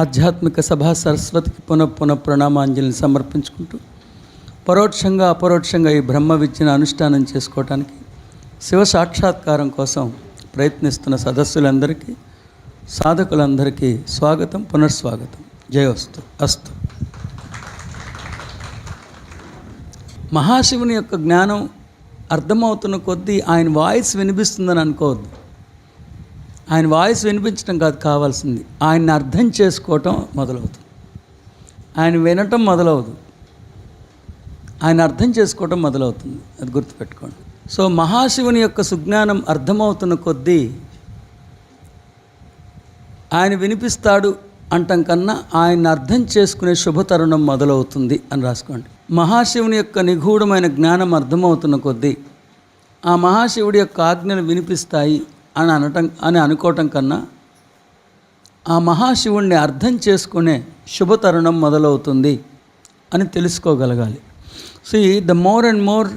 ఆధ్యాత్మిక సభా సరస్వతికి పునః పునః ప్రణామాంజలిని సమర్పించుకుంటూ పరోక్షంగా అపరోక్షంగా ఈ బ్రహ్మ విద్యను అనుష్ఠానం చేసుకోవటానికి శివ సాక్షాత్కారం కోసం ప్రయత్నిస్తున్న సదస్సులందరికీ సాధకులందరికీ స్వాగతం పునర్స్వాగతం జయోస్తు అస్తు. మహాశివుని యొక్క జ్ఞానం అర్థమవుతున్న కొద్దీ ఆయన వాయిస్ వినిపిస్తుందని అనుకోవద్దు. ఆయన వాయిస్ వినిపించడం కాదు కావాల్సింది. ఆయన్ని అర్థం చేసుకోవటం మొదలవుతుంది. ఆయన వినటం మొదలవదు. ఆయన అర్థం చేసుకోవటం మొదలవుతుంది. అది గుర్తుపెట్టుకోండి. సో మహాశివుని యొక్క సుజ్ఞానం అర్థమవుతున్న కొద్దీ ఆయన వినిపిస్తాడు అంటం కన్నా ఆయన అర్థం చేసుకునే శుభతరుణం మొదలవుతుంది అని రాసుకోండి. మహాశివుని యొక్క నిగూఢమైన జ్ఞానం అర్థమవుతున్న కొద్దీ ఆ మహాశివుడి యొక్క ఆజ్ఞలు వినిపిస్తాయి. అని అనటం అని అనుకోవటం కన్నా ఆ మహాశివుణ్ణి అర్థం చేసుకునే శుభతరుణం మొదలవుతుంది అని తెలుసుకోగలగాలి. So the more and more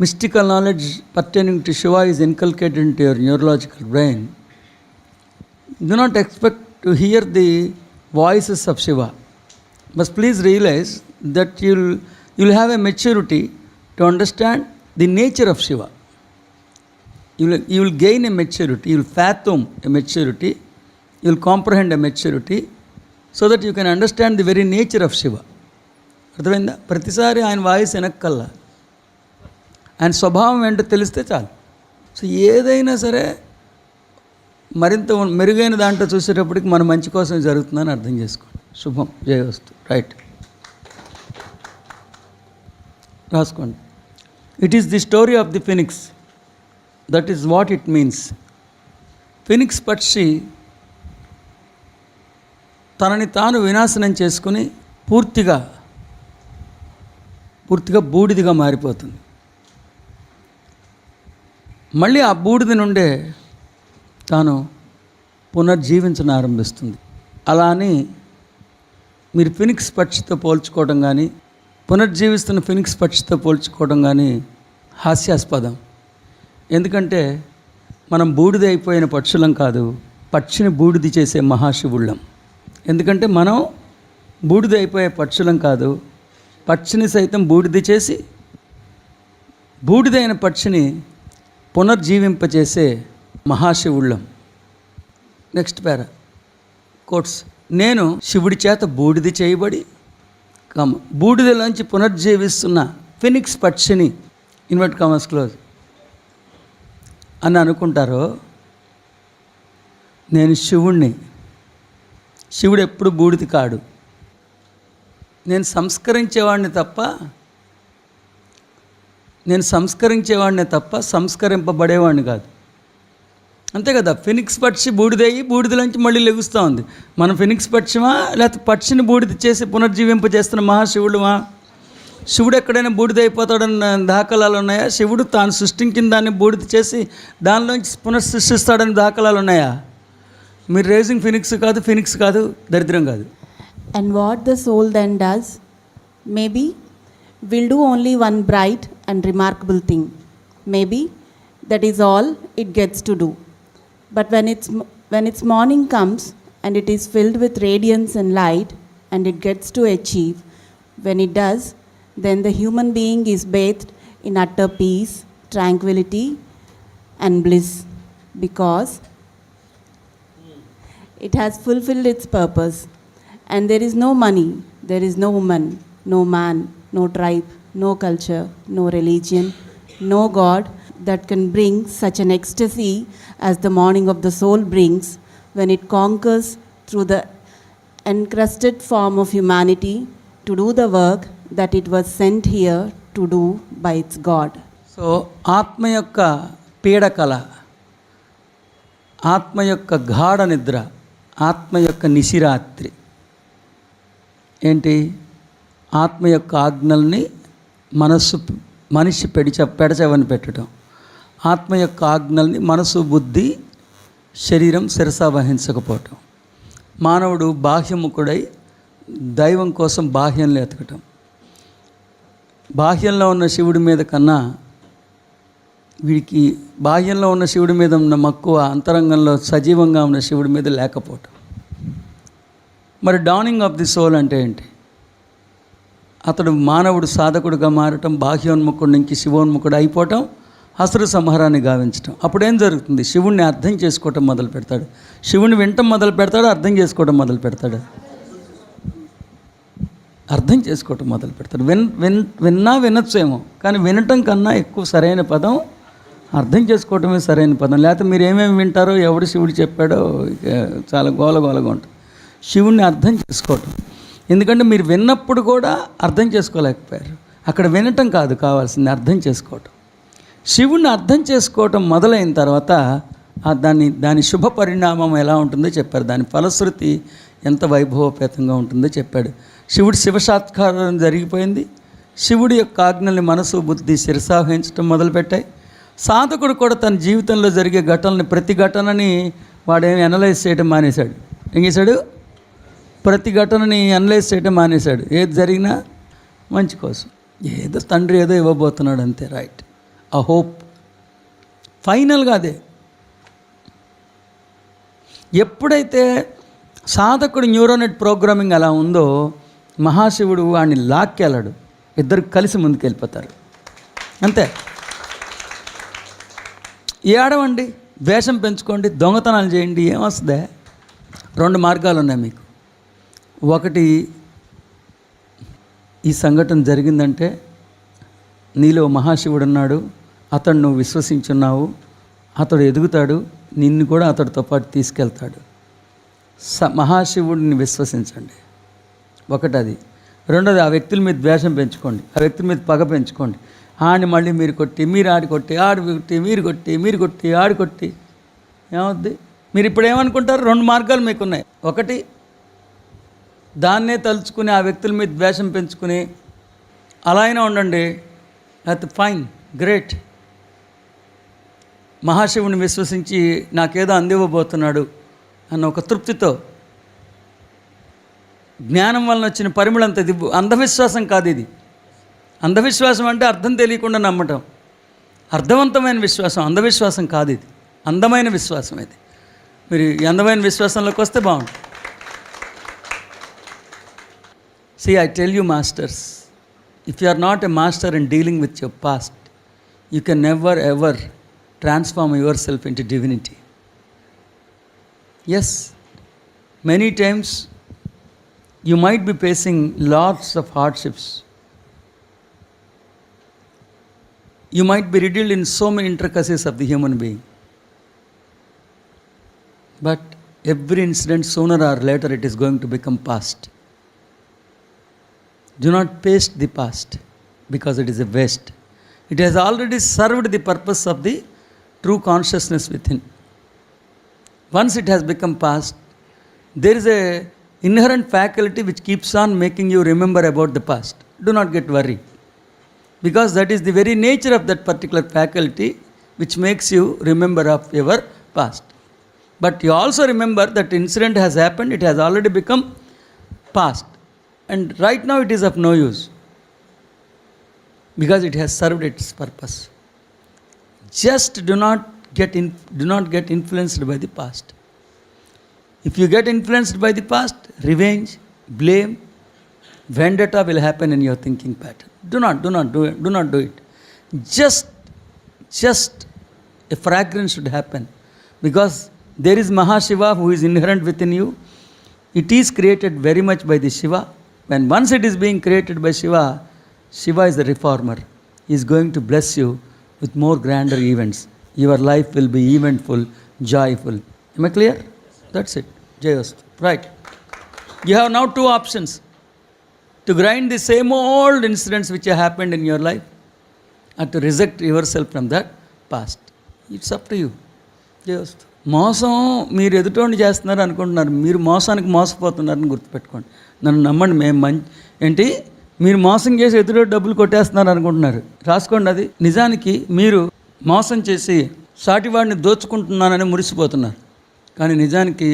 mystical knowledge pertaining to Shiva is inculcated to your neurological brain do not expect to hear the voices of Shiva bus please realize that you'll you'll have a maturity to understand the nature of Shiva you will you will gain a maturity you will fathom a maturity you will comprehend a maturity so that you can understand the very nature of Shiva అర్థమైందా ప్రతిసారి ఆయన voice వెనక్కల్లా ఆయన స్వభావం ఏంటో తెలిస్తే చాలు so ఏదైనా సరే మరింత మెరుగైన దాంట్లో చూసేటప్పటికి మన మంచి కోసం జరుగుతుందని అర్థం చేసుకోండి శుభం జయవస్తు రైట్ రాసుకోండి it is the story of the phoenix that is what it means phoenix పక్షి తనని తాను వినాశనం చేసుకుని పూర్తిగా పూర్తిగా బూడిదిగా మారిపోతుంది. మళ్ళీ ఆ బూడిద నుండే తాను పునర్జీవించడం ఆరంభిస్తుంది. అలా అని మీరు ఫినిక్స్ పక్షితో పోల్చుకోవడం కానీ పునర్జీవిస్తున్న ఫినిక్స్ పక్షితో పోల్చుకోవడం కానీ హాస్యాస్పదం. ఎందుకంటే మనం బూడిద అయిపోయిన పక్షులం కాదు పక్షిని బూడిది చేసే మహాశివుళ్ళం. ఎందుకంటే మనం బూడిద అయిపోయే పక్షులం కాదు పక్షిని సైతం బూడిద చేసి బూడిదైన పక్షిని పునర్జీవింపచేసే మహాశివుళ్ళం. నెక్స్ట్ పేర కోట్స్. నేను శివుడి చేత బూడిద చేయబడి కమ బూడిదలోంచి పునర్జీవిస్తున్న ఫినిక్స్ పక్షిని ఇన్వర్ట్ కామర్స్ క్లోజ్. అని అనుకుంటారో నేను శివుణ్ణి. శివుడు ఎప్పుడు బూడిది కాడు. నేను సంస్కరించేవాడిని తప్ప నేను సంస్కరించేవాడిని తప్ప సంస్కరింపబడేవాడిని కాదు. అంతే కదా ఫినిక్స్ పక్షి బూడిదయ్యి బూడిదలోంచి మళ్ళీ లెగుస్తూ ఉంది. మనం ఫినిక్స్ పక్షిమా లేకపోతే పక్షిని బూడిద చేసి పునర్జీవింప చేస్తున్న మహాశివుడుమా శివుడు ఎక్కడైనా బూడిద అయిపోతాడన్న దాఖలాలు ఉన్నాయా? శివుడు తాను సృష్టించిన దాన్ని బూడిద చేసి దానిలోంచి పునఃసృష్టిస్తాడని దాఖలాలు ఉన్నాయా? మీరు రేజింగ్ ఫినిక్స్ కాదు ఫినిక్స్ కాదు దరిద్రం కాదు. And what the soul then does maybe will do only one bright and remarkable thing maybe that is all it gets to do but when it's when it's morning comes and it is filled with radiance and light and it gets to achieve when it does then the human being is bathed in utter peace, tranquility, and bliss because it has fulfilled its purpose. And there is no money, there is no woman, no man, no tribe, no culture, no religion, no God that can bring such an ecstasy as the morning of the soul brings when it conquers through the encrusted form of humanity to do the work that it was sent here to do by its God. So ఆత్మ యొక్క పీడకల ఆత్మ యొక్క గాఢ నిద్ర ఆత్మ యొక్క నిశిరాత్రి. ఏంటి? ఆత్మ యొక్క ఆజ్ఞల్ని మనస్సు మనిషి పెడిచ పెడచవని పెట్టడం. ఆత్మ యొక్క ఆజ్ఞల్ని మనసు బుద్ధి శరీరం శిరస వహించకపోవటం. మానవుడు బాహ్యముఖుడై దైవం కోసం బాహ్యంలో ఎతకటం. బాహ్యంలో ఉన్న శివుడి మీద కన్నా వీడికి బాహ్యంలో ఉన్న శివుడి మీద ఉన్న మక్కువ అంతరంగంలో సజీవంగా ఉన్న శివుడి మీద లేకపోవటం. మరి డానింగ్ ఆఫ్ ది సోల్ అంటే ఏంటి? అతడు మానవుడు సాధకుడుగా మారటం బాహ్యోన్ముఖుడు నుంచి శివోన్ముఖుడు అయిపోవటం అసురు సంహారాన్ని గావించటం. అప్పుడేం జరుగుతుంది? శివుణ్ణి అర్థం చేసుకోవటం మొదలు పెడతాడు శివుని వినటం మొదలు పెడతాడు అర్థం చేసుకోవటం మొదలు పెడతాడు అర్థం చేసుకోవటం మొదలు పెడతారు. విన్ విన్ విన్నా వినొచ్చేమో కానీ వినటం కన్నా ఎక్కువ సరైన పదం అర్థం చేసుకోవటమే సరైన పదం. లేకపోతే మీరు ఏమేమి వింటారో ఎవడు శివుడు చెప్పాడో చాలా గోల గోలగా ఉంటుంది. శివుణ్ణి అర్థం చేసుకోవటం. ఎందుకంటే మీరు విన్నప్పుడు కూడా అర్థం చేసుకోలేకపోయారు. అక్కడ వినటం కాదు కావాల్సింది అర్థం చేసుకోవటం. శివుణ్ణి అర్థం చేసుకోవటం మొదలైన తర్వాత దాని దాని శుభ పరిణామం ఎలా ఉంటుందో చెప్పారు. దాని ఫలశ్రుతి ఎంత వైభవపేతంగా ఉంటుందో చెప్పాడు. శివుడి శివసాత్కారం జరిగిపోయింది. శివుడి యొక్క ఆజ్ఞల్ని మనసు బుద్ధి శిరసాహించడం మొదలుపెట్టాయి. సాధకుడు కూడా తన జీవితంలో జరిగే ఘటనని ప్రతి ఘటనని వాడేమి అనలైజ్ చేయడం మానేశాడు. ఏం చేశాడు? ప్రతి ఘటనని అనలైజ్ చేయడం మానేశాడు. ఏది జరిగినా మంచి కోసం. ఏదో తండ్రి ఏదో ఇవ్వబోతున్నాడు అంతే రైట్ ఆ హోప్ ఫైనల్గా అదే. ఎప్పుడైతే సాధకుడు న్యూరోనెట్ ప్రోగ్రామింగ్ అలా ఉందో మహాశివుడు వాడిని లాక్కెళ్ళాడు. ఇద్దరు కలిసి ముందుకు వెళ్ళిపోతారు అంతే ఏడవండి వేషం పెంచుకోండి దొంగతనాలు చేయండి ఏమొస్తుందే? రెండు మార్గాలు ఉన్నాయి మీకు. ఒకటి ఈ సంఘటన జరిగిందంటే నీలో మహాశివుడు ఉన్నాడు అతడు నువ్వు విశ్వసించున్నావు అతడు ఎదుగుతాడు నిన్ను కూడా అతడితో పాటు తీసుకెళ్తాడు. స మహాశివుడిని విశ్వసించండి. ఒకటి అది రెండోది ఆ వ్యక్తుల మీద ద్వేషం పెంచుకోండి. ఆ వ్యక్తుల మీద పగ పెంచుకోండి. ఆడిని మళ్ళీ మీరు కొట్టి మీరు ఆడి కొట్టి ఆడి కొట్టి మీరు కొట్టి మీరు కొట్టి ఆడి కొట్టి. ఏమవుద్ది? మీరు ఇప్పుడు ఏమనుకుంటారు? రెండు మార్గాలు మీకు ఉన్నాయి ఒకటి దాన్నే తలుచుకుని ఆ వ్యక్తుల మీద ద్వేషం పెంచుకుని అలా అయినా ఉండండి. లేకపోతే ఫైన్ గ్రేట్. మహాశివుని విశ్వసించి నాకేదో అందివ్వబోతున్నాడు అన్న ఒక తృప్తితో జ్ఞానం వలన వచ్చిన పరిమళంత ఇది. అంధవిశ్వాసం కాదు ఇది. అంధవిశ్వాసం అంటే అర్థం తెలియకుండా నమ్మటం. అర్థవంతమైన విశ్వాసం అంధవిశ్వాసం కాదు ఇది. అందమైన విశ్వాసం ఇది. మీరు అందమైన విశ్వాసంలోకి వస్తే బాగుంటుంది. See I tell you masters if you are not a master in dealing with your past you can never ever transform yourself into divinity as many times you might be facing lots of hardships. You might be riddled in so many intricacies of the human being. But every incident, sooner or later, it is going to become past. Do not paste the past because it is a waste. It has already served the purpose of the true consciousness within. Once it has become past, there is a inherent faculty which keeps on making you remember about the past. Do not get worried. Because that is the very nature of that particular faculty which makes you remember of your past. But you also remember that incident has happened, it has already become past. And right now it is of no use because it has served its purpose. Just do not get in, do not get influenced by the past. If you get influenced by the past, revenge, blame, vendetta will happen in your thinking pattern. Do not, do not do it, do not do it. Just, just a fragrance should happen because there is Mahashiva who is inherent within you. It is created very much by the Shiva. When once it is being created by Shiva, Shiva is the reformer. He is going to bless you with more grander events. Your life will be eventful, joyful. Am I clear? That's it just right you have now two options to grind the same old incidents which happened in your life at to reject yourself from that past it's up to you just మోసం మీరు ఎదుటోండి చేస్తున్నారు అనుకుంటున్నారు. మీరు మోసానికి మోసపోతున్నారని గుర్తుపెట్టుకోండి. నన్ను నమ్మండి మేము మంచి ఏంటి? మీరు మోసం చేసి ఎదురు డబ్బులు కొట్టేస్తున్నారు అనుకుంటున్నారు. రాసుకోండి అది. నిజానికి మీరు మోసం చేసి సాటివాడిని దోచుకుంటున్నానని మురిసిపోతున్నారు. కానీ నిజానికి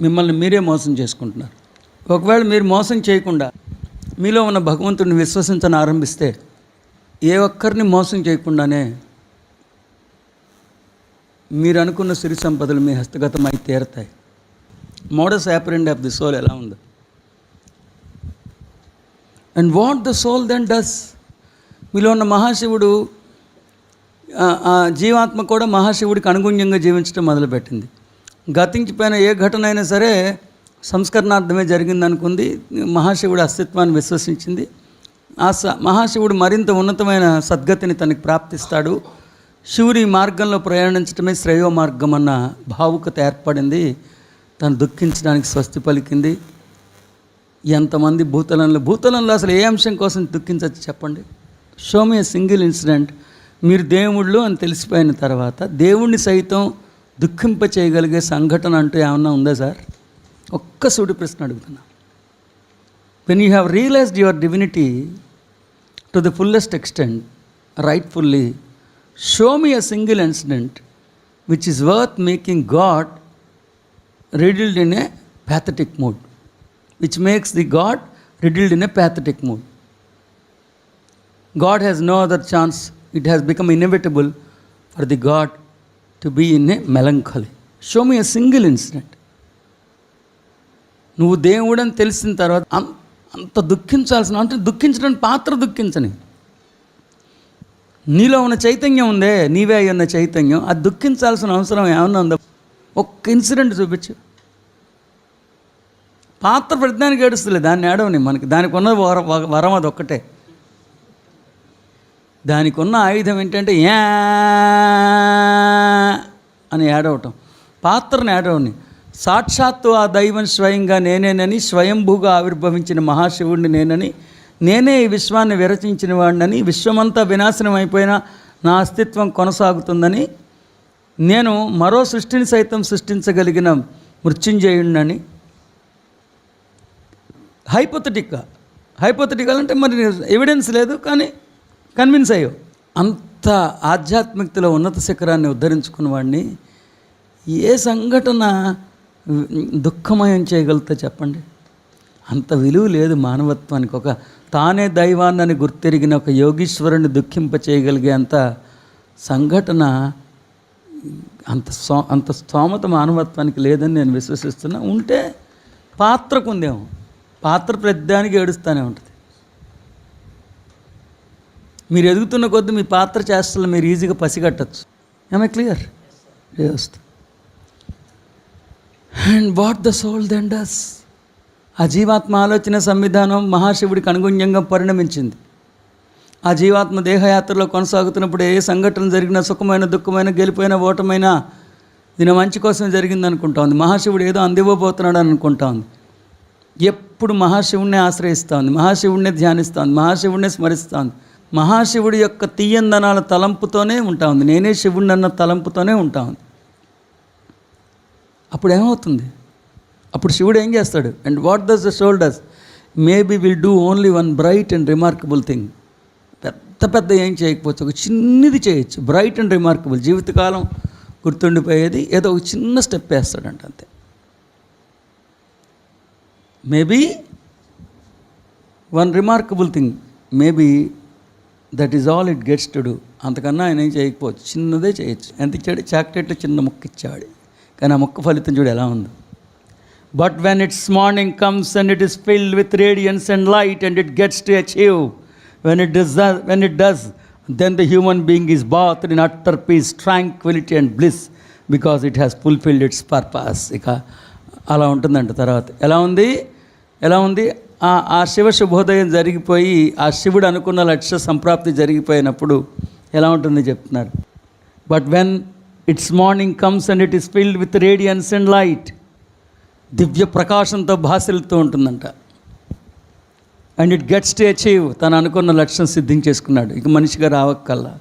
మిమ్మల్ని మీరే మోసం చేసుకుంటున్నారు. ఒకవేళ మీరు మోసం చేయకుండా మీలో ఉన్న భగవంతుడిని విశ్వసించని ఆరంభిస్తే ఏ ఒక్కరిని మోసం చేయకుండానే మీరు అనుకున్న సిరి సంపదలు మీ హస్తగతమై తీరతాయి. Modus operandi of the soul ఎలా ఉందో? And what the soul then does మీలో ఉన్న మహాశివుడు ఆ, జీవాత్మ కూడా మహాశివుడికి అనుగుణ్యంగా జీవించడం మొదలుపెట్టింది. గతించిపోయిన ఏ ఘటన అయినా సరే సంస్కరణార్థమే జరిగింది అనుకుంది మహాశివుడి అస్తిత్వాన్ని విశ్వసించింది. ఆ స మహాశివుడు మరింత ఉన్నతమైన సద్గతిని తనకి ప్రాప్తిస్తాడు. శివుడి మార్గంలో ప్రయాణించడమే శ్రేయో మార్గం అన్న భావుకత ఏర్పడింది. తను దుఃఖించడానికి స్వస్తి పలికింది. ఎంతమంది భూతలంలో భూతలంలో అసలు ఏ అంశం కోసం దుఃఖించవచ్చు చెప్పండి? షో మీ సింగిల్ ఇన్సిడెంట్ మీరు దేవుళ్ళు అని తెలిసిపోయిన తర్వాత దేవుణ్ణి సైతం దుఃఖింప చేయగలిగే సంఘటన అంటూ ఏమన్నా ఉందా సార్? ఒక్క సూటి ప్రశ్న అడుగుతున్నా. When you have realised your divinity to the fullest extent rightfully show me a single incident which is worth making God riddled in a pathetic mood which makes the God riddled in a pathetic mood God has no other chance it has become inevitable for the God to be in a melancholy show me a single incident నువ్వు దేవుడని తెలిసిన తర్వాత అంత దుఃఖించాల్సిన అంటే దుఃఖించడానికి పాత్ర దుఃఖించని. నీలో ఉన్న చైతన్యం ఉందే నీవే అయి ఉన్న చైతన్యం. అది దుఃఖించాల్సిన అవసరం ఏమన్నా ఉందా? ఒక్క ఇన్సిడెంట్ చూపించు. పాత్ర ప్రతిదానికి ఏడుస్తులే దాన్ని ఏడవని మనకి. దానికి ఉన్న వర వరం అది ఒక్కటే. దానికి ఉన్న ఆయుధం ఏంటంటే యా అని ఏడవటం పాత్రను ఏడవని సాక్షాత్తు ఆ దైవం స్వయంగా నేనేనని స్వయంభూగా ఆవిర్భవించిన మహాశివుడిని నేనని నేనే ఈ విశ్వాన్ని విరచించిన వాడినని విశ్వమంతా వినాశనం అయిపోయినా నా అస్తిత్వం కొనసాగుతుందని నేను మరో సృష్టిని సైతం సృష్టించగలిగిన మృత్యుంజయుడినని హైపోథెటిక్గా హైపోథెటికల్ అంటే మరి ఎవిడెన్స్ లేదు కానీ కన్విన్స్ అయ్యో అంత ఆధ్యాత్మికతలో ఉన్నత శిఖరాన్ని ఉద్ధరించుకున్న వాడిని ఏ సంఘటన దుఃఖమయం చేయగలుగుతా చెప్పండి? అంత విలువ లేదు మానవత్వానికి. ఒక తానే దైవాన్నని గుర్తెరిగిన ఒక యోగీశ్వరుని దుఃఖింప చేయగలిగే అంత సంఘటన అంత సో అంత స్తోమత మానవత్వానికి లేదని నేను విశ్వసిస్తున్నా. ఉంటే పాత్రకు ఉందేమో. పాత్ర ప్రతిదానికి ఏడుస్తూనే ఉంటుంది. మీరు ఎదుగుతున్న కొద్దీ మీ పాత్ర చేస్తలు మీరు ఈజీగా పసిగట్టచ్చు. Am I clear and what the soul then does ఆ జీవాత్మ ఆలోచన సంవిధానం మహాశివుడికి అనుగుణ్యంగా పరిణమించింది. ఆ జీవాత్మ దేహయాత్రలో కొనసాగుతున్నప్పుడు ఏ సంఘటన జరిగినా సుఖమైన దుఃఖమైన గెలిపోయిన ఓటమైన దీని మంచి కోసం జరిగింది అనుకుంటా ఉంది మహాశివుడు ఏదో అందివ్వబోతున్నాడు అని అనుకుంటా ఉంది ఎప్పుడు మహాశివుణ్ణి ఆశ్రయిస్తూ ఉంది మహాశివుణ్ణి ధ్యానిస్తూ ఉంది మహాశివుణ్ణి స్మరిస్తూ ఉంది మహాశివుడి యొక్క తీయందనాల తలంపుతోనే ఉంటా ఉంది. నేనే శివుణ్ణి అన్న తలంపుతోనే ఉంటా ఉంది. అప్పుడు ఏమవుతుంది? అప్పుడు శివుడు ఏం చేస్తాడు? And what does the soul does maybe will do only one bright and remarkable thing పెద్ద పెద్ద ఏం చేయకపోవచ్చు. ఒక చిన్నది చేయొచ్చు. బ్రైట్ అండ్ రిమార్కబుల్ జీవితకాలం గుర్తుండిపోయేది. ఏదో ఒక చిన్న స్టెప్ వేస్తాడంట అంతే. Maybe one remarkable thing maybe that is all it gets to do. అంతకన్నా ఆయన ఏం చేయకపోవచ్చు? చిన్నదే చేయొచ్చు. ఎంత ఇచ్చాడు? చాక్లెట్ చిన్న ముక్క ఇచ్చాడు కానీ ఆ ముక్క ఫలితం చూడు ఎలా ఉందో. But when it's morning comes and it is filled with radiance and light and it gets to achieve when it does when it does then the human being is bath in utter peace tranquillity and bliss because it has fulfilled its purpose ఇక అలా ఉంటుందంట తర్వాత. ఎలా ఉంది? ఎలా ఉంది? ఆ శివ శుభోదయం జరిగిపోయి ఆ శివుడు అనుకున్న లక్ష్య సంప్రాప్తి జరిగిపోయినప్పుడు ఎలా ఉంటుంది చెప్తున్నారు. But when it's morning comes and it is filled with radiance and light దివ్య ప్రకాశంతో భాసిల్లుతూ ఉంటుందంట. And it gets to achieve తను అనుకున్న లక్ష్యం సిద్ధించేసుకున్నాడు ఇక మనిషిగా రావక్కల్లా.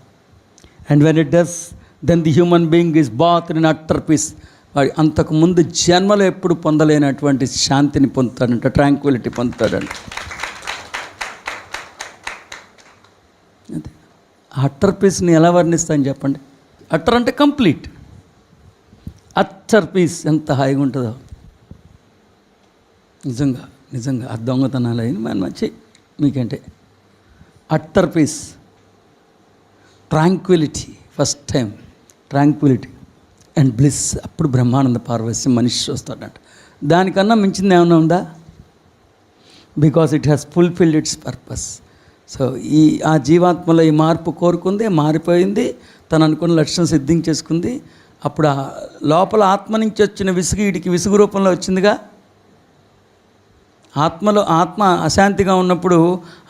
And when it does then the human being is bath in utter peace అంతకుముందు జన్మలో ఎప్పుడు పొందలేనటువంటి శాంతిని పొందుతాడంట ట్రాంక్విలిటీ పొందుతాడంట. అట్టర్ పీస్ని ఎలా వర్ణిస్తాను చెప్పండి? అట్టర్ అంటే కంప్లీట్. అట్టర్ పీస్ ఎంత హాయిగా ఉంటుందో. నిజంగా నిజంగా ఆ దొంగతనాలు అయిన మన మంచి మీకంటే. Utter peace. Tranquillity first time tranquillity and bliss అప్పుడు బ్రహ్మానంద పార్వశ్యం మనిషి చూస్తాడంట దానికన్నా మించింది ఏమైనా ఉందా? Because it has fulfilled its purpose so ఈ ఆ జీవాత్మలో ఈ మార్పు కోరుకుంది మారిపోయింది తను అనుకున్న లక్ష్యం సిద్ధించేసుకుంది అప్పుడు ఆ లోపల ఆత్మ నుంచి వచ్చిన విసుగు వీడికి విసుగు రూపంలో వచ్చిందిగా. ఆత్మలో ఆత్మ అశాంతిగా ఉన్నప్పుడు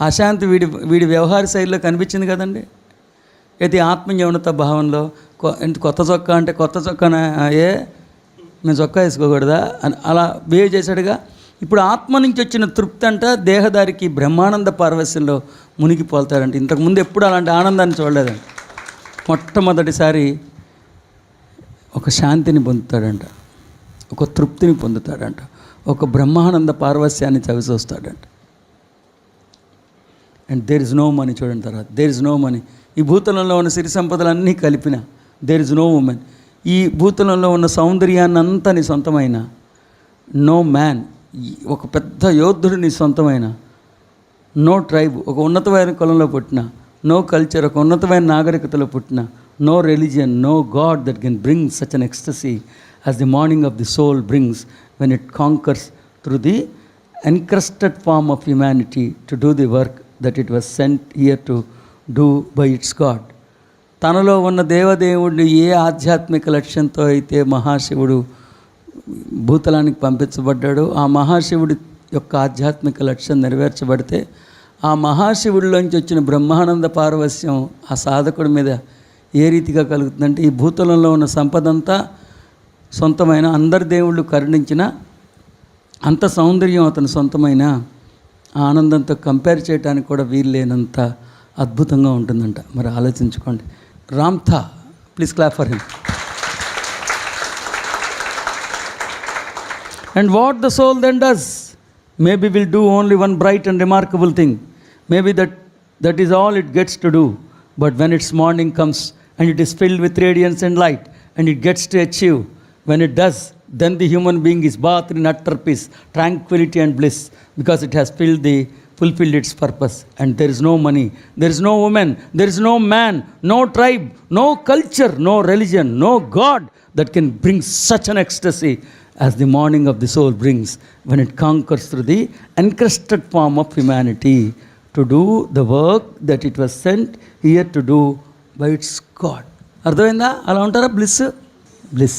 అశాంతి వీడి వీడి వ్యవహార శైలిలో కనిపించింది కదండి. ఇది ఆత్మయౌనత భావంలో కొత్త చొక్కా అంటే కొత్త చొక్కాన ఏ? మేము చొక్కా వేసుకోకూడదా? అని అలా బిహేవ్ చేశాడుగా. ఇప్పుడు ఆత్మ నుంచి వచ్చిన తృప్తి అంట దేహదారికి బ్రహ్మానంద పార్వశ్యంలో మునిగిపోతాడంట. ఇంతకుముందు ఎప్పుడు అలాంటి ఆనందాన్ని చూడలేదండి మొట్టమొదటిసారి ఒక శాంతిని పొందుతాడంట. ఒక తృప్తిని పొందుతాడంట. ఒక బ్రహ్మానంద పార్వశ్యాన్ని చవిచూస్తాడంట. And there is no money చూడండి తర్వాత. There is no money. ఈ భూతలంలో ఉన్న సిరి సంపదలన్నీ కలిపిన దేర్ ఇస్ నో ఉమెన్ ఈ భూతలంలో ఉన్న సౌందర్యాన్ని అంతా నీ సొంతమైన నో మ్యాన్ ఒక పెద్ద యోధుడు నీ సొంతమైన నో ట్రైబ్ ఒక ఉన్నతమైన కులంలో పుట్టిన నో కల్చర్ ఒక ఉన్నతమైన నాగరికతలో పుట్టిన no religion no God that can bring such an ecstasy as the morning of the soul brings when it conquers through the encrusted form of humanity to do the work that it was sent here to do by its God తనలో ఉన్న దేవదేవుడు ఏ ఆధ్యాత్మిక లక్ష్యంతో అయితే మహాశివుడు భూతలానికి పంపించబడ్డాడో ఆ మహాశివుడి యొక్క ఆధ్యాత్మిక లక్ష్యం నెరవేర్చబడితే ఆ మహాశివుడిలోంచి వచ్చిన బ్రహ్మానంద పారవస్యం ఆ సాధకుడి మీద ఏ రీతిగా కలుగుతుందంటే ఈ భూతలంలో ఉన్న సంపదంతా సొంతమైన అందరి దేవుళ్ళు కరుణించిన అంత సౌందర్యం అతను సొంతమైన ఆనందంతో కంపేర్ చేయడానికి కూడా వీలు లేనంత అద్భుతంగా ఉంటుందంట. మరి ఆలోచించుకోండి. Ramtha. Please clap for him. and what the soul then does? Maybe will do only one bright and remarkable thing. Maybe that, that is all it gets to do. But when its morning comes and it is filled with radiance and light and it gets to achieve, when it does, then the human being is bathed in utter peace, tranquility, and bliss because it has filled the fulfilled its purpose and there is no money there is no woman there is no man no tribe no culture no religion no god that can bring such an ecstasy as the morning of the soul brings when it conquers through the encrusted form of humanity to do the work that it was sent here to do by its god అర్థమైందా అలా ఉంటారా bliss bliss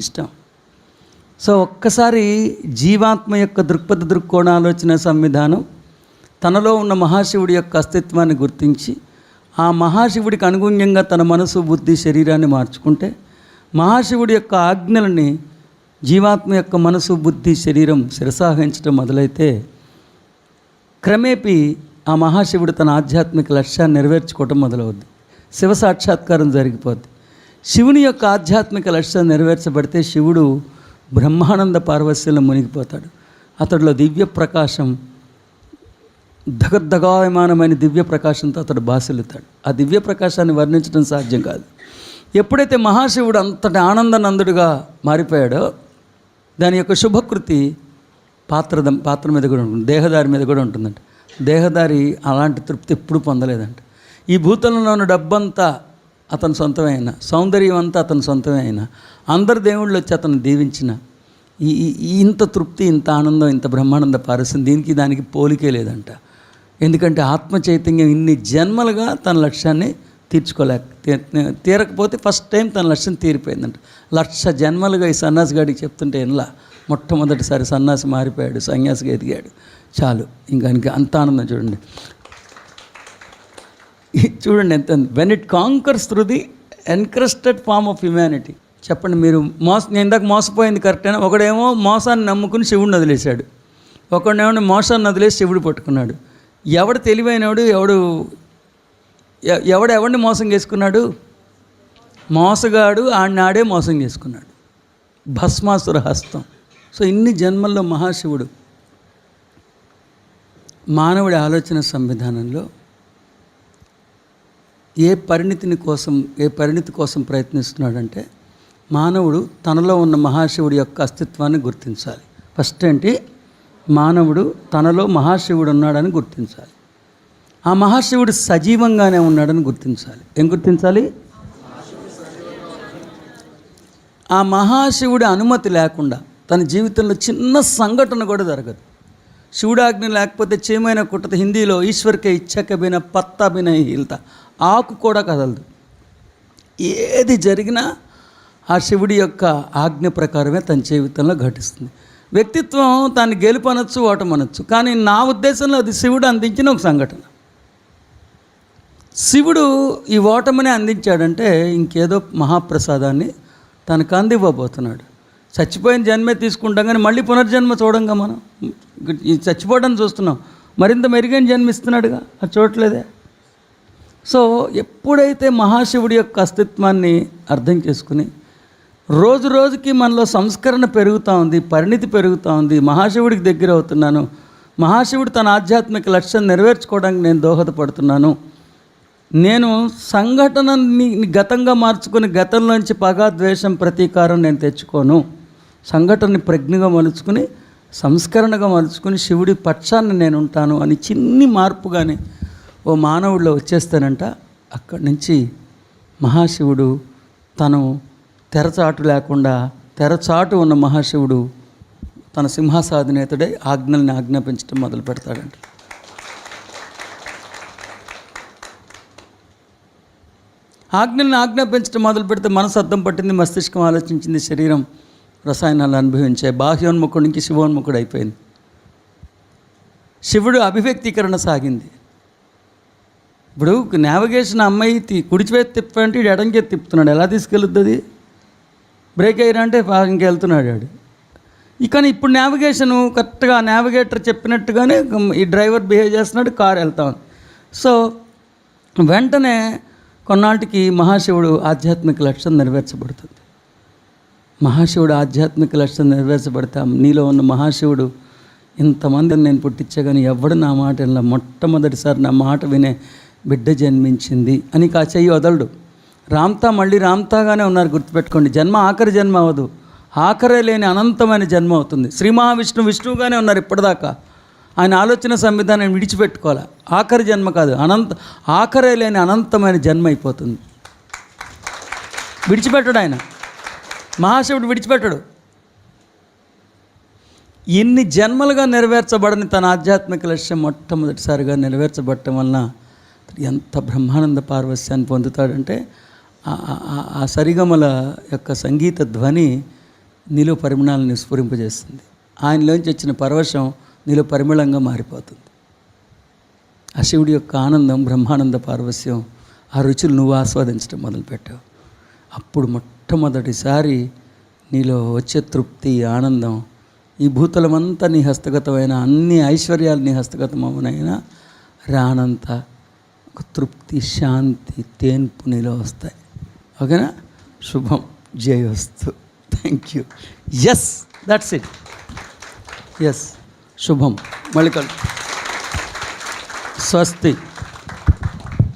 ఇష్టం so ఒక్కసారి జీవాత్మ యొక్క దృక్పథ దృక్కోణాలోచన సంవిధానం తనలో ఉన్న మహాశివుడి యొక్క అస్తిత్వాన్ని గుర్తించి ఆ మహాశివుడికి అనుగుణ్యంగా తన మనసు బుద్ధి శరీరాన్ని మార్చుకుంటే మహాశివుడి యొక్క ఆజ్ఞలని జీవాత్మ యొక్క మనసు బుద్ధి శరీరం శిరసాహించడం మొదలైతే క్రమేపీ ఆ మహాశివుడు తన ఆధ్యాత్మిక లక్ష్యాన్ని నెరవేర్చుకోవటం మొదలవుద్ది. శివ సాక్షాత్కారం జరిగిపోద్ది. శివుని యొక్క ఆధ్యాత్మిక లక్ష్యం నెరవేర్చబడితే శివుడు బ్రహ్మానంద పార్వశ్యంలో మునిగిపోతాడు. అతడిలో దివ్య ప్రకాశం ధగద్ధగాయమానమైన దివ్య ప్రకాశంతో అతడు బాసిల్లుతాడు. ఆ దివ్య ప్రకాశాన్ని వర్ణించడం సాధ్యం కాదు. ఎప్పుడైతే మహాశివుడు అంతటి ఆనందనందుడుగా మారిపోయాడో దాని యొక్క శుభకృతి పాత్ర పాత్ర మీద కూడా ఉంటుంది దేహదారి మీద కూడా ఉంటుందంట. దేహదారి అలాంటి తృప్తి ఎప్పుడు పొందలేదంట. ఈ భూతంలో ఉన్న డబ్బంతా అతని అయినా సౌందర్యం అంతా అతని సొంతమే అయినా అందరు దేవుళ్ళు వచ్చి అతను దీవించిన ఈ ఇంత తృప్తి ఇంత ఆనందం ఇంత బ్రహ్మానంద పారస్యం దీనికి దానికి పోలికే లేదంట. ఎందుకంటే ఆత్మ చైతన్యం ఇన్ని జన్మలుగా తన లక్ష్యాన్ని తీర్చుకోలేక తీ- తీరకపోతే ఫస్ట్ టైం తన లక్ష్యం తీరిపోయిందంట. లక్ష జన్మలుగా ఈ సన్నాసి గాడికి చెప్తుంటే ఎనలా? మొట్టమొదటిసారి సన్నాసి మారిపోయాడు సన్యాసిగా ఎదిగాడు. చాలు ఇంకా ఇంకా అంత ఆనందం చూడండి. చూడండి ఎంత when it conquers through the encrusted form of humanity చెప్పండి మీరు మోస నేను ఇందాక మోసపోయింది కరెక్టేనా ఒకడేమో మోసాన్ని నమ్ముకుని శివుడిని వదిలేశాడు. ఒకడేమో మోసాన్ని వదిలేసి శివుడు పట్టుకున్నాడు. ఎవడు తెలివైనవాడు ఎవడు ఎవడు ఎవడిని మోసం చేసుకున్నాడు? మోసగాడు ఆడినాడే మోసం చేసుకున్నాడు. భస్మాసుర హస్తం. సో ఇన్ని జన్మల్లో మహాశివుడు మానవుడి ఆలోచన సంవిధానంలో ఏ పరిణితిని కోసం ఏ పరిణితి కోసం ప్రయత్నిస్తున్నాడంటే మానవుడు తనలో ఉన్న మహాశివుడి యొక్క అస్తిత్వాన్ని గుర్తించాలి. ఫస్ట్ ఏంటి? మానవుడు తనలో మహాశివుడు ఉన్నాడని గుర్తించాలి. ఆ మహాశివుడు సజీవంగానే ఉన్నాడని గుర్తించాలి. ఏం గుర్తించాలి? ఆ మహాశివుడి అనుమతి లేకుండా తన జీవితంలో చిన్న సంఘటన కూడా జరగదు. శివుడాగ్ని లేకపోతే చేమైన కుట్టత హిందీలో ఈశ్వర్కే ఇచ్చక బిన పత్తా బిన హీల్తా. ఆకు కూడా కదలదు. ఏది జరిగినా ఆ శివుడి యొక్క ఆజ్ఞ ప్రకారమే తన జీవితంలో ఘటిస్తుంది. వ్యక్తిత్వం తాను గెలుపనొచ్చు ఓటమనొచ్చు. కానీ నా ఉద్దేశంలో అది శివుడు అందించిన ఒక సంఘటన. శివుడు ఈ ఓటమిని అందించాడంటే ఇంకేదో మహాప్రసాదాన్ని తనకు అందివ్వబోతున్నాడు. చచ్చిపోయిన జన్మే తీసుకుంటాం కానీ మళ్ళీ పునర్జన్మ చూడంగా మనం. ఈ చచ్చిపోవడం చూస్తున్నాం. మరింత మెరుగైన జన్మిస్తున్నాడుగా. అది చూడట్లేదే సో ఎప్పుడైతే మహాశివుడి యొక్క అస్తిత్వాన్ని అర్థం చేసుకుని రోజు రోజుకి మనలో సంస్కరణ పెరుగుతూ ఉంది పరిణితి పెరుగుతూ ఉంది. మహాశివుడికి దగ్గర అవుతున్నాను. మహాశివుడు తన ఆధ్యాత్మిక లక్ష్యం నెరవేర్చుకోవడానికి నేను దోహదపడుతున్నాను. నేను సంఘటనని గతంగా మార్చుకుని గతంలోంచి పగా ద్వేషం ప్రతీకారం నేను తెచ్చుకోను. సంఘటనని ప్రజ్ఞగా మలుచుకుని సంస్కరణగా మలుచుకుని శివుడి పక్షాన్ని నేను ఉంటాను అని చిన్ని మార్పుగానే ఓ మానవుడిలో వచ్చేస్తానంట. అక్కడి నుంచి మహాశివుడు తను తెరచాటు లేకుండా తెరచాటు ఉన్న మహాశివుడు తన సింహాసాధినేతుడై ఆజ్ఞల్ని ఆజ్ఞాపించడం మొదలు పెడతాడంట. ఆజ్ఞల్ని ఆజ్ఞాపించడం మొదలు పెడితే మనసు అర్థం పట్టింది మస్తిష్కం ఆలోచించింది శరీరం రసాయనాలు అనుభవించే బాహ్యోన్ముఖుడి నుంచి శివోన్ముఖుడు అయిపోయింది. శివుడు అభివ్యక్తీకరణ సాగింది. ఇప్పుడు నావిగేషన్ అమ్మాయి తి- తిప్పంటే ఇడు తిప్పుతున్నాడు. ఎలా తీసుకెళ్ళుద్ది బ్రేక్ అయ్యారంటే ఇంకెళ్తున్నాడు ఆడు కానీ ఇప్పుడు నావిగేషను కరెక్ట్గా నావిగేటర్ చెప్పినట్టుగానే ఈ డ్రైవర్ బిహేవ్ చేస్తున్నాడు కార్ వెళ్తా ఉంది. సో వెంటనే కొన్నాళ్ళకి మహాశివుడు ఆధ్యాత్మిక లక్ష్యం నెరవేర్చబడుతుంది. మహాశివుడు ఆధ్యాత్మిక లక్ష్యం నెరవేర్చబడతాం. నీలో ఉన్న మహాశివుడు ఇంతమందిని నేను పుట్టించా కానీ ఎవడు నా మాట ఇలా మొట్టమొదటిసారి నా మాట వినే బిడ్డ జన్మించింది అని కా చెయ్యి వదలడు. రామ్తా మళ్ళీ రామ్తాగానే ఉన్నారు గుర్తుపెట్టుకోండి. జన్మ ఆఖరి జన్మ అవ్వదు ఆఖరే లేని అనంతమైన జన్మ అవుతుంది. శ్రీ మహావిష్ణు విష్ణువుగానే ఉన్నారు ఇప్పటిదాకా. ఆయన ఆలోచన సంవిధానం విడిచిపెట్టుకోవాలి? ఆఖరి జన్మ కాదు. అనంత ఆఖరే లేని అనంతమైన జన్మ అయిపోతుంది. విడిచిపెట్టడు ఆయన. మహాశివుడు విడిచిపెట్టడు. ఎన్ని జన్మలుగా నెరవేర్చబడని తన ఆధ్యాత్మిక లక్ష్యం మొట్టమొదటిసారిగా నెరవేర్చబడటం వలన ఎంత బ్రహ్మానంద పార్వస్యాన్ని పొందుతాడంటే ఆ- సరిగమల యొక్క సంగీత ధ్వని నీలో పరిమళాలను స్ఫురింపజేస్తుంది ఆయనలోంచి వచ్చిన పరవశం నీలో పరిమళంగా మారిపోతుంది. ఆ శివుడి యొక్క ఆనందం బ్రహ్మానంద పార్వస్యం ఆ రుచులు నువ్వు ఆస్వాదించడం మొదలుపెట్టావు. అప్పుడు మొట్టమొదటిసారి నీలో వచ్చే తృప్తి ఆనందం ఈ భూతలమంతా నీ హస్తగతమైన అన్ని ఐశ్వర్యాలు నీ హస్తగతమవునైనా రానంత ఒక తృప్తి శాంతి తేన్పు నీలో వస్తాయి. ఓకేనా శుభం జయవస్తు thank you yes that's it yes శుభం మళ్ళీ కలు స్వస్తి